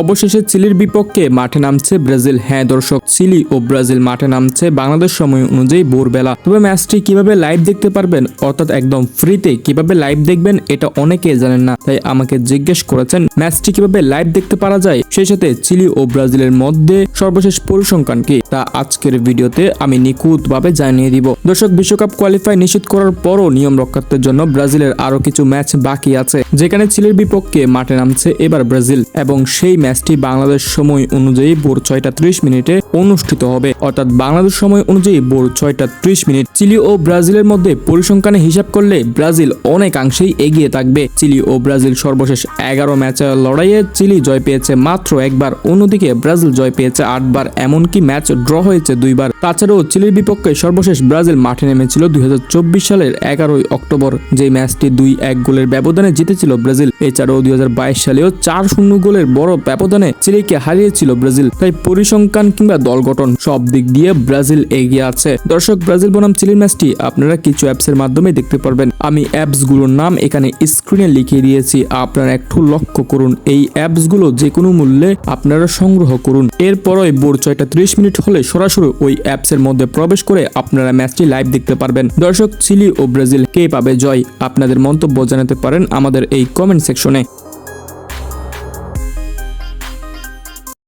অবশেষে চিলির বিপক্ষে মাঠে নামছে ব্রাজিল। হ্যাঁ দর্শক, চিলি ও ব্রাজিল মাঠে নামছে বাংলাদেশ সময় অনুযায়ী ভোরবেলা। তবে ম্যাচটি কীভাবে লাইভ দেখতে পারবেন, অর্থাৎ একদম ফ্রিতে কীভাবে লাইভ দেখবেন, এটা অনেকে জানেন না। তাই আমাকে জিজ্ঞেস করেছেন, ম্যাচটি কীভাবে লাইভ দেখতে পারা যায়? সেই সাথে চিলি ও ব্রাজিলের মধ্যে সর্বশেষ পরিসংখ্যান কি, তা আজকের ভিডিওতে আমি নিখুঁতভাবে জানিয়ে দিব। দর্শক, বিশ্বকাপ কোয়ালিফাই নিশ্চিত করার পরও নিয়ম রক্ষার্থের জন্য ব্রাজিলের আরও কিছু ম্যাচ বাকি আছে, যেখানে চিলির বিপক্ষে মাঠে নামছে এবার ব্রাজিল, এবং সেই ম্যাচটি বাংলাদেশ সময় অনুযায়ী ভোর ছয়টা ত্রিশ মিনিটে অনুষ্ঠিত হবে। অর্থাৎ বাংলাদেশ সময় অনুযায়ী ভোর ছয়টা ত্রিশ মিনিট। চিলি ও ব্রাজিলের মধ্যে পরিসংখ্যানে হিসাব করলে ব্রাজিল অনেকাংশেই এগিয়ে থাকবে। চিলি ও ব্রাজিল সর্বশেষ এগারো ম্যাচের লড়াইয়ে চিলি জয় পেয়েছে মাত্র একবার, অন্যদিকে ব্রাজিল জয় পেয়েছে আটবার, এমনকি ম্যাচ ড্র হয়েছে দুইবার। তাছাড়াও চিলির বিপক্ষে সর্বশেষ ব্রাজিল মাঠে নেমেছিল দুই হাজার চব্বিশ সালের এগারোই অক্টোবর। যে ম্যাচটি দুই এক গোলের ব্যবধানে জিতেছিল ব্রাজিল, এছাড়াও দুই হাজার বাইশ সালেও চার শূন্য গোলের বড় ব্যবধানে চিলিকে হারিয়েছিল ব্রাজিল, তাই পরিসংখ্যান কিংবা দল গঠন সব দিক দিয়ে ব্রাজিল এগিয়ে আছে দর্শক, ব্রাজিল বনাম চিলির ম্যাচটি আপনারা কিছু অ্যাপসের মাধ্যমে দেখতে পারবেন। আমি অ্যাপসগুলোর নাম এখানে স্ক্রিনে লিখে দিয়েছি, আপনারা একটু লক্ষ্য করুন। এই অ্যাপসগুলো যে কোনো মূল্যে আপনারা সংগ্রহ করুন। এরপরই ভোর ছয়টা ত্রিশ মিনিট হলে সরাসরি ওই অ্যাপসের মধ্যে প্রবেশ করে আপনারা ম্যাচটি লাইভ দেখতে পারবেন। দর্শক, চিলি ও ব্রাজিল কে পাবে জয়? আপনাদের মন্তব্য জানাতে পারেন আমাদের এই কমেন্ট সেকশনে